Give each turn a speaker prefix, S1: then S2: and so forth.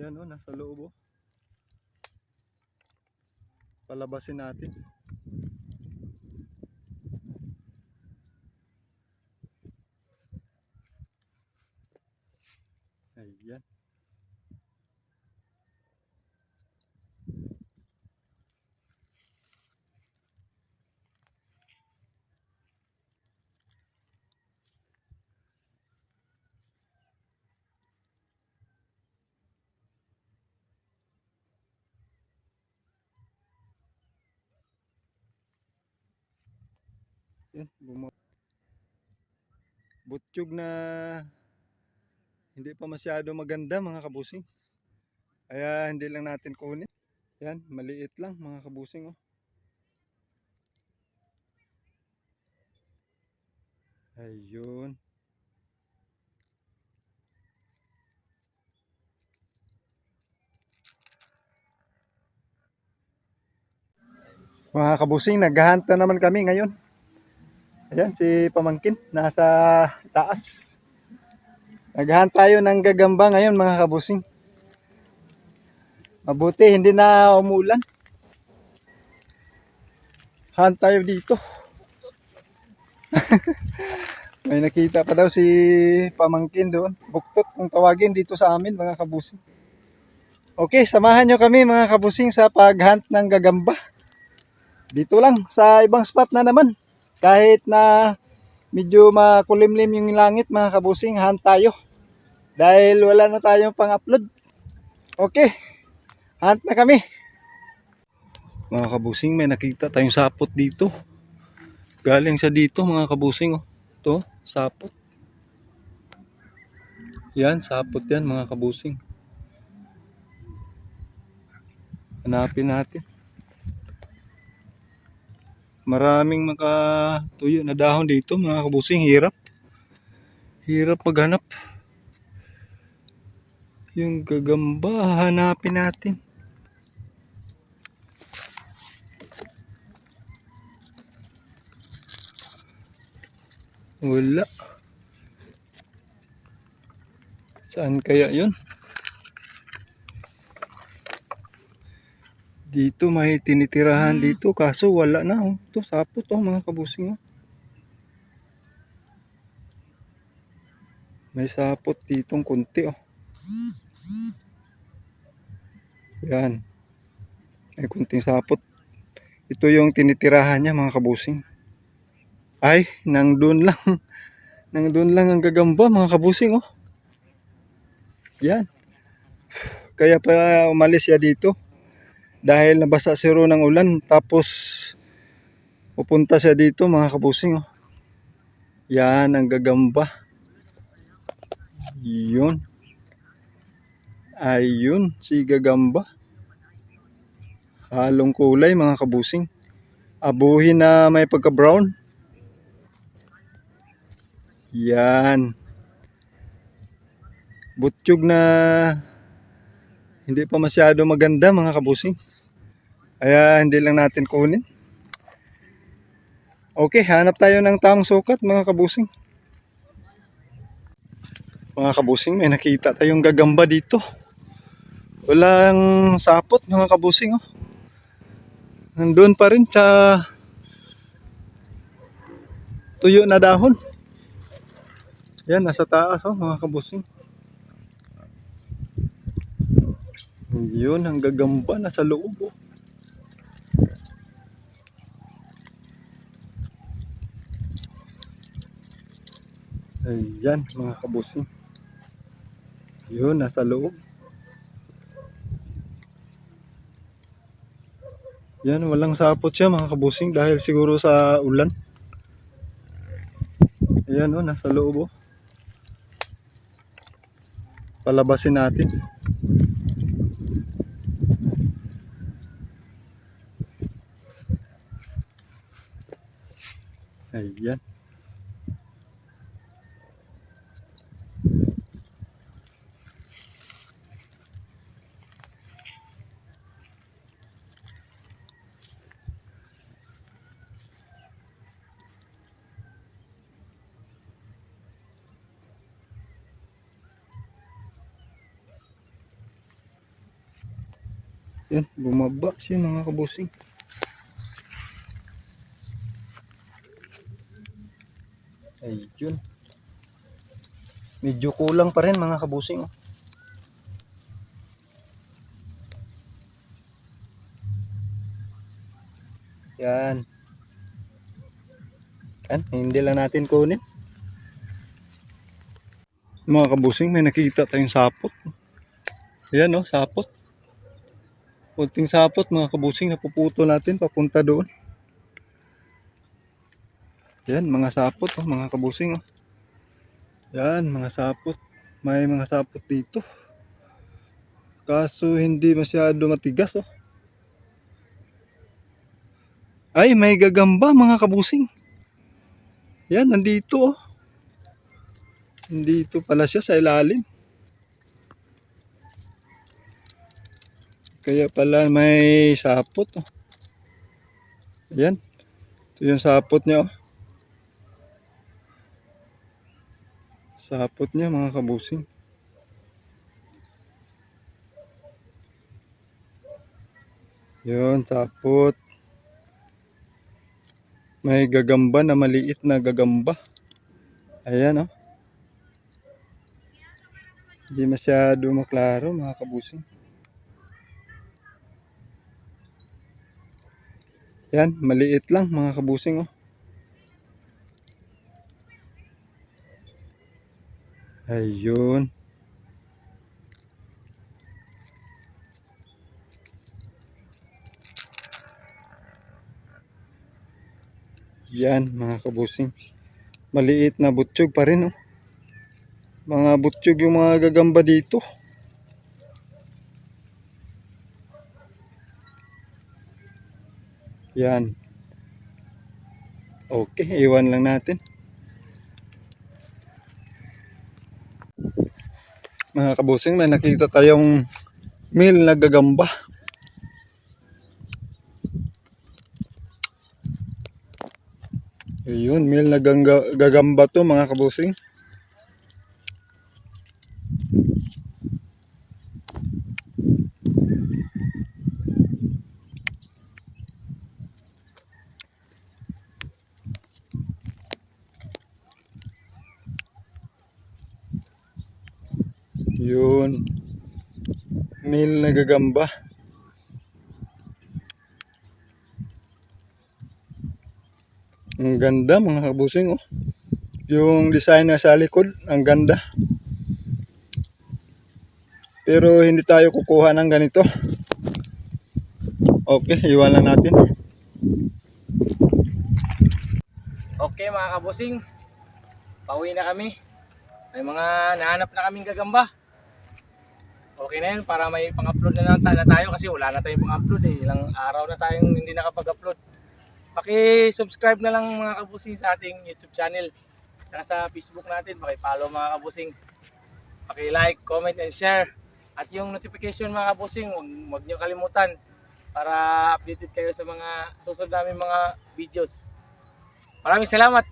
S1: Ayan o, nasa loob o. Palabasin natin. Ayan. Yan, Butchog na hindi pa masyado maganda mga kabusing. Kaya hindi lang natin kunin. Yan, maliit lang mga kabusing oh. Ayun. Mga kabusing, naghahunt na naman kami ngayon. Ayan, si Pamangkin, nasa taas. Naghahunt tayo ng gagamba ngayon mga kabusing. Mabuti, hindi na umulan. Hunt tayo dito. May nakita pa daw si Pamangkin doon. Buktot kung tawagin dito sa amin mga kabusing. Okay, samahan nyo kami mga kabusing sa paghunt ng gagamba. Dito lang, sa ibang spot na naman. Kahit na medyo makulimlim yung langit mga kabusing, hunt tayo. Dahil wala na tayong pang-upload. Okay, hunt na kami. Mga kabusing, may nakita tayong sapot dito. Galing sa dito mga kabusing. Oh. Ito, sapot. Yan, sapot yan mga kabusing. Hanapin natin. Maraming makatuyo na dahon dito mga kabusing. Hirap. Hirap maghanap. Yung gagamba, hanapin natin. Wala. Saan kaya yun? Dito may tinitirahan dito kaso wala na oh. Ito sapot oh mga kabusing oh. May sapot ditong kunti oh. Yan. May kunting sapot. Ito yung tinitirahan niya mga kabusing. Ay, nang doon lang. Nang doon lang ang gagamba mga kabusing oh. Yan. Kaya pala umalis siya dito dahil nabasa si Ro ng ulan tapos pupunta siya dito mga kabusing oh. yan ang gagamba. Yun. Ayun si gagamba. Halong kulay mga kabusing. Abuhin na may pagka brown yan. Butchog na hindi pa masyado maganda mga kabusing. Kaya hindi lang natin kunin. Okay, hanap tayo ng tamang sukat mga kabusing. Mga kabusing, may nakita tayong gagamba dito. Walang sapot mga kabusing. Oh. Nandun pa rin sa tuyo na dahon. Yan, nasa taas oh, mga kabusing. Yun, ang gagamba nasa loob oh. Ayan, mga kabusing. Yun, nasa loob. Yan, walang sapot siya mga kabusing dahil siguro sa ulan. Ayan oh, nasa loob oh. Palabasin natin. Ayan. Yan, bumaba siya mga kabusing. Ayun. Medyo kulang pa rin mga kabusing. Oh. Yan. Yan, hindi lang natin kunin. Mga kabusing, may nakita tayong sapot. Yan oh, sapot. Kunting sapot mga kabusing, napuputo natin papunta doon. Yan, mga sapot oh, mga kabusing oh. Yan, mga sapot. May mga sapot dito. Kaso hindi masyado matigas oh. Ay, may gagamba mga kabusing. Yan, nandito oh. Nandito pala siya sa ilalim. Kaya pala may sapot oh. Yan. Ito yung sapot niya oh. Sapot niya mga kabusing. Yun, sapot. May gagamba na maliit na gagamba. Ayan, oh. Hindi masyado maklaro, mga kabusing. Yan, maliit lang, mga kabusing, oh. Ayun. Yan, mga kabusing. Maliit na butchog pa rin, oh. Mga butchog yung mga gagamba dito. Yan. Okay, iwan lang natin. Mga kabusing, may nakita tayong meal na gagamba. Ayun, meal na gagamba to mga kabusing. Yun. Meal na. Ang ganda mga kabusing oh. Yung design na sa likod, ang ganda. Pero hindi tayo kukuha ng ganito. Okay, iwan lang natin.
S2: Okay mga kabusing, pauwi na kami. May mga nahanap na kaming gagamba. Okay na yun para may pang-upload na lang na tayo kasi wala na tayong pang-upload eh. Ilang araw na tayong hindi nakapag-upload. Paki-subscribe na lang mga kabusing sa ating YouTube channel. Tsaka sa Facebook natin, paki-follow mga kabusing. Paki-like, comment, and share. At yung notification mga kabusing, huwag, huwag nyo kalimutan para updated kayo sa mga susunod namin mga videos. Maraming salamat.